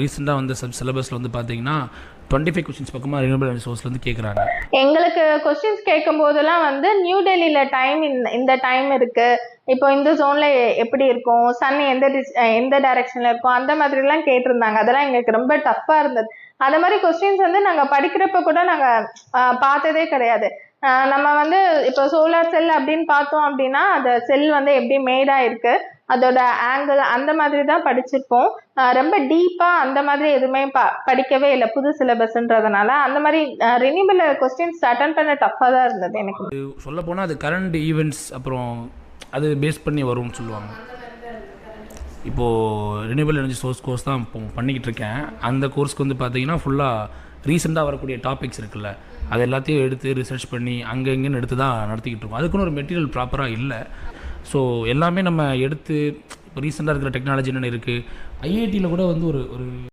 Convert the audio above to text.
ரீசெண்டாக வந்து சப் சிலபஸில் வந்து பார்த்தீங்கன்னா டுவெண்ட்டி ஃபைவ் கொஸ்டின்ஸ் பக்கமாக ரினியூவல் எனர்ஜி சோர்ஸ்லேருந்து கேட்குறாங்க எங்களுக்கு கொஸ்டின்ஸ் கேட்கும் போதெல்லாம் வந்து நியூ டெல்லியில் டைம் இந்த டைம் இருக்கு. இப்போ இந்த ஜோன்ல எப்படி இருக்கும்? சன் எந்த எந்த டைரக்ஷன்ல இருக்கும்? அந்த மாதிரிலாம் கேட்டிருந்தாங்க. அதெல்லாம் எங்களுக்கு ரொம்ப டஃப்பாக இருந்தது. அந்த மாதிரி கொஸ்டின்ஸ் வந்து நாங்கள் படிக்கிறப்ப கூட நாங்கள் பார்த்ததே கிடையாது. நம்ம வந்து இப்போ சோலார் செல் அப்படின்னு பார்த்தோம் அப்படின்னா அந்த செல் வந்து எப்படி மேடா இருக்கு அதோட ஆங்கிள் அந்த மாதிரி தான் படிச்சிருப்போம். ரொம்ப டீப்பாக அந்த மாதிரி எதுவுமே ப படிக்கவே இல்லை புது சிலபஸ்ன்றதுனால அந்த மாதிரி ரினியூபிள் கொஸ்டின்ஸ் அட்டன் பண்ண டஃப்பாக தான் இருந்தது எனக்கு. சொல்ல போனால் அது கரண்ட் ஈவெண்ட்ஸ் அப்புறம் அது பேஸ் பண்ணி வரும்னு சொல்லுவாங்க. இப்போது ரினியூவல் எனர்ஜி சோர்ஸ் கோர்ஸ் தான் பண்ணிக்கிட்டு இருக்கேன். அந்த கோர்ஸ்க்கு வந்து பார்த்தீங்கன்னா ஃபுல்லாக ரீசெண்டாக வரக்கூடிய டாபிக்ஸ் இருக்குல்ல அது எல்லாத்தையும் எடுத்து ரிசர்ச் பண்ணி அங்கே இங்கேன்னு எடுத்து தான் நடத்திக்கிட்டு இருக்கோம். அதுக்குன்னு ஒரு மெட்டீரியல் ப்ராப்பராக இல்லை. ஸோ எல்லாமே நம்ம எடுத்து இப்போ ரீசெண்டாக இருக்கிற டெக்னாலஜி என்னென்ன இருக்குது ஐஐடியில் கூட வந்து ஒரு ஒரு